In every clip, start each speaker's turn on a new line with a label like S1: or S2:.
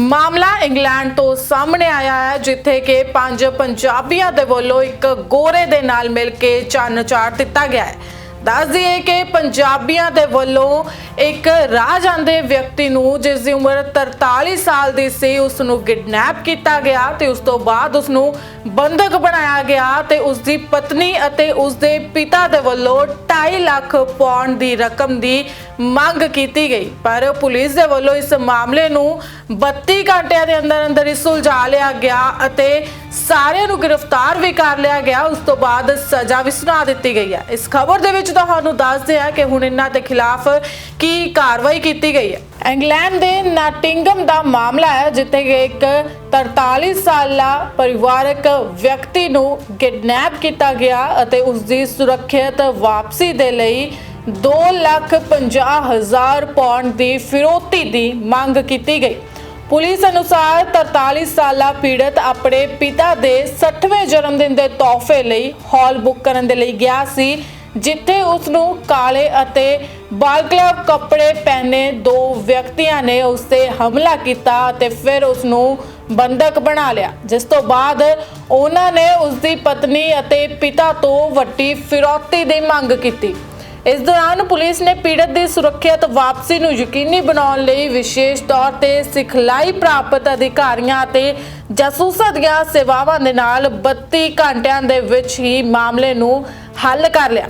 S1: ਮਾਮਲਾ ਇੰਗਲੈਂਡ ਤੋਂ ਸਾਹਮਣੇ ਆਇਆ ਹੈ, ਜਿੱਥੇ ਕਿ ਪੰਜ ਪੰਜਾਬੀਆਂ ਦੇ ਵੱਲੋਂ ਇੱਕ ਗੋਰੇ ਦੇ ਨਾਲ ਮਿਲ ਕੇ ਚੰਨ ਚਾੜ ਦਿੱਤਾ ਗਿਆ ਹੈ। ਦੱਸ ਦਈਏ ਕਿ ਪੰਜਾਬੀਆਂ ਦੇ ਵੱਲੋਂ ਇੱਕ ਰਾਹ ਜਾਂਦੇ ਵਿਅਕਤੀ ਨੂੰ, ਜਿਸ ਦੀ ਉਮਰ 43 ਸਾਲ ਦੀ ਸੀ ਉਸ ਨੂੰ ਕਿਡਨੈਪ ਕੀਤਾ ਗਿਆ ਤੇ ਉਸ ਤੋਂ ਬਾਅਦ ਉਸ ਨੂੰ ਬੰਧਕ ਬਣਾਇਆ ਗਿਆ ਤੇ ਉਸ ਦੀ ਪਤਨੀ ਅਤੇ ਉਸ ਦੇ ਪਿਤਾ ਦੇ ਵੱਲੋਂ 2.5 ਲੱਖ ਪੌਂਡ ਦੀ ਰਕਮ ਦੀ ਮੰਗ ਕੀਤੀ ਗਈ। ਪਰ ਪੁਲਿਸ ਦੇ ਵੱਲੋਂ ਇਸ ਮਾਮਲੇ ਨੂੰ 32 ਘੰਟਿਆਂ ਦੇ ਅੰਦਰ ਅੰਦਰ ਹੀ ਸੁਲਝਾ ਲਿਆ ਗਿਆ ਅਤੇ ਸਾਰਿਆਂ ਨੂੰ ਗ੍ਰਿਫਤਾਰ ਵੀ ਕਰ ਲਿਆ ਗਿਆ। ਉਸ ਤੋਂ ਬਾਅਦ ਸਜ਼ਾ ਵੀ ਸੁਣਾ ਦਿੱਤੀ ਗਈ ਹੈ। ਇਸ ਖਬਰ ਦੇ ਵਿੱਚ ਤੁਹਾਨੂੰ ਦੱਸਦੇ ਹਾਂ ਕਿ ਹੁਣ ਇਹਨਾਂ ਦੇ ਖਿਲਾਫ ਕੀ ਕਾਰਵਾਈ ਕੀਤੀ ਗਈ ਹੈ। ਇੰਗਲੈਂਡ ਦੇ ਨਾਟਿੰਗਮ ਦਾ ਮਾਮਲਾ ਹੈ, ਜਿੱਥੇ ਇੱਕ 43 ਸਾਲਾ ਪਰਿਵਾਰਕ ਵਿਅਕਤੀ ਨੂੰ ਕਿਡਨੈਪ ਕੀਤਾ ਗਿਆ ਅਤੇ ਉਸ ਦੀ ਸੁਰੱਖਿਅਤ ਵਾਪਸੀ ਦੇ ਲਈ 2 ਲੱਖ 50 ਹਜ਼ਾਰ ਪੌਂਡ ਦੀ ਫਿਰੋਤੀ ਦੀ ਮੰਗ ਕੀਤੀ ਗਈ। ਪੁਲਿਸ ਅਨੁਸਾਰ 43 ਸਾਲਾ ਪੀੜਤ ਆਪਣੇ ਪਿਤਾ ਦੇ 60ਵੇਂ ਜਨਮ ਦਿਨ ਦੇ ਤੋਹਫੇ ਲਈ ਹਾਲ ਬੁੱਕ ਕਰਨ ਦੇ ਲਈ ਗਿਆ ਸੀ। ਜਿੱਥੇ ਉਸ ਨੂੰ ਕਾਲੇ ਅਤੇ ਬਾਲਕਲਵ ਕੱਪੜੇ ਪਹਿਨੇ ਦੋ ਵਿਅਕਤੀਆਂ ਨੇ ਉਸ ਤੇ ਹਮਲਾ ਕੀਤਾ ਅਤੇ ਫਿਰ ਉਸ ਨੂੰ ਬੰਦਕ ਬਣਾ ਲਿਆ। ਜਿਸ ਤੋਂ ਬਾਅਦ ਉਹਨਾਂ ਨੇ ਉਸ ਦੀ ਪਤਨੀ ਅਤੇ ਪਿਤਾ ਤੋਂ ਵੱਡੀ ਫਿਰੌਤੀ ਦੀ ਮੰਗ ਕੀਤੀ। ਇਸ ਦੌਰਾਨ ਪੁਲਿਸ ਨੇ ਪੀੜਤ ਦੀ ਸੁਰੱਖਿਅਤ ਵਾਪਸੀ ਨੂੰ ਯਕੀਨੀ ਬਣਾਉਣ ਲਈ ਵਿਸ਼ੇਸ਼ ਤੌਰ ਤੇ ਸਿਖਲਾਈ ਪ੍ਰਾਪਤ ਅਧਿਕਾਰੀਆਂ ਅਤੇ ਜਾਸੂਸਾਂ ਦੀਆਂ ਸੇਵਾਵਾਂ ਦੇ ਨਾਲ 32 ਘੰਟਿਆਂ ਦੇ ਵਿੱਚ ਹੀ ਮਾਮਲੇ ਨੂੰ ਹੱਲ ਕਰ ਲਿਆ।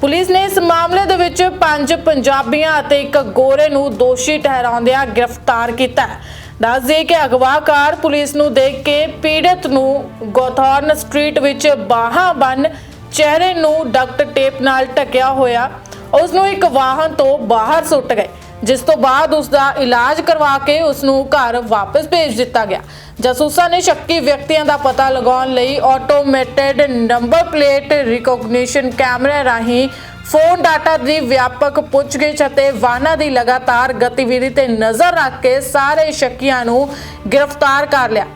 S1: ਪੁਲਿਸ ਨੇ ਇਸ ਮਾਮਲੇ ਦੇ ਵਿੱਚ ਪੰਜ ਪੰਜਾਬੀਆਂ ਅਤੇ ਇੱਕ ਗੋਰੇ ਨੂੰ ਦੋਸ਼ੀ ਠਹਿਰਾਉਂਦਿਆਂ ਗ੍ਰਿਫਤਾਰ ਕੀਤਾ ਹੈ। ਦੱਸ ਦਈਏ ਕਿ ਅਗਵਾਕਾਰ ਪੁਲਿਸ ਨੂੰ ਦੇਖ ਕੇ ਪੀੜਤ ਨੂੰ ਗੋਥੌਰਨ ਸਟਰੀਟ ਵਿੱਚ ਬਾਹਾਂ ਬੰਨ ਚਿਹਰੇ ਨੂੰ ਡਕਟ ਟੇਪ ਨਾਲ ਢਕਿਆ ਹੋਇਆ। ਉਸ ਨੂੰ ਇੱਕ ਵਾਹਨ ਤੋਂ ਬਾਹਰ ਸੁੱਟ ਗਏ। ਜਿਸ ਤੋਂ ਬਾਅਦ ਉਸ ਦਾ ਇਲਾਜ ਕਰਵਾ ਕੇ ਉਸ ਨੂੰ ਘਰ ਵਾਪਸ ਭੇਜ ਦਿੱਤਾ ਗਿਆ। ਜਾਸੂਸਾਂ ਨੇ ਸ਼ੱਕੀ ਵਿਅਕਤੀਆਂ ਦਾ ਪਤਾ ਲਗਾਉਣ ਲਈ ਆਟੋਮੇਟਿਡ ਨੰਬਰ ਪਲੇਟ ਰਿਕਗਨੀਸ਼ਨ ਕੈਮਰੇ ਰਾਹੀਂ ਫੋਨ ਡਾਟਾ ਦੀ ਵਿਆਪਕ ਪੁੱਛਗਿੱਛ ਅਤੇ ਵਾਹਨਾਂ ਦੀ ਲਗਾਤਾਰ ਗਤੀਵਿਧੀ ਤੇ ਨਜ਼ਰ ਰੱਖ ਕੇ ਸਾਰੇ ਸ਼ੱਕੀਆਂ ਨੂੰ ਗ੍ਰਿਫਤਾਰ ਕਰ ਲਿਆ।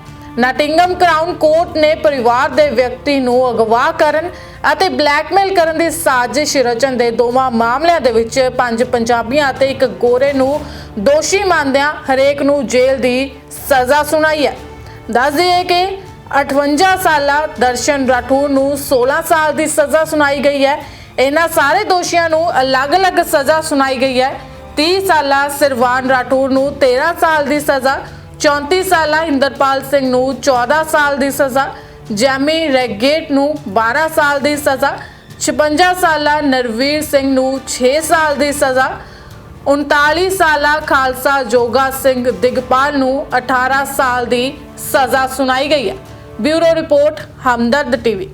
S1: ਨਟਿੰਗਮ ਕਰਾਊਨ ਕੋਰਟ ਨੇ ਪਰਿਵਾਰ ਦੇ ਵਿਅਕਤੀ ਨੂੰ ਅਗਵਾ ਕਰਨ ਅਤੇ ਬਲੈਕਮੇਲ ਕਰਨ ਦੀ ਸਾਜ਼ਿਸ਼ ਰਚਨ ਦੇ ਦੋਵਾਂ ਮਾਮਲਿਆਂ ਦੇ ਵਿੱਚ ਪੰਜ ਪੰਜਾਬੀਆਂ ਅਤੇ ਇੱਕ ਗੋਰੇ ਨੂੰ ਦੋਸ਼ੀ ਮੰਨਦਿਆਂ ਹਰੇਕ ਨੂੰ ਜੇਲ੍ਹ ਦੀ ਸਜ਼ਾ ਸੁਣਾਈ ਹੈ। ਦੱਸ ਦਈਏ ਕਿ 58 ਸਾਲਾ ਦਰਸ਼ਨ ਰਾਠੌਰ ਨੂੰ 16 ਸਾਲ ਦੀ ਸਜ਼ਾ ਸੁਣਾਈ ਗਈ ਹੈ। ਇਹਨਾਂ ਸਾਰੇ ਦੋਸ਼ੀਆਂ ਨੂੰ ਅਲੱਗ-ਅਲੱਗ ਸਜ਼ਾ ਸੁਣਾਈ ਗਈ ਹੈ। 30 ਸਾਲਾ ਸਿਰਵਾਨ ਰਾਠੌਰ ਨੂੰ 13 ਸਾਲ ਦੀ ਸਜ਼ਾ 34 ਸਾਲਾ ਇੰਦਰਪਾਲ ਸਿੰਘ ਨੂੰ 14 ਸਾਲ ਦੀ ਸਜ਼ਾ, ਜੈਮੀ ਰੈਗੇਟ ਨੂੰ 12 ਸਾਲ ਦੀ ਸਜ਼ਾ 56 ਸਾਲਾ ਨਰਵੀਰ ਸਿੰਘ ਨੂੰ 6 ਸਾਲ ਦੀ ਸਜ਼ਾ 39 ਸਾਲਾ ਖਾਲਸਾ ਜੋਗਾ ਸਿੰਘ ਦਿਗਪਾਲ ਨੂੰ 18 ਸਾਲ ਦੀ ਸਜ਼ਾ ਸੁਣਾਈ ਗਈ ਹੈ। Bureau report, Hamdard TV.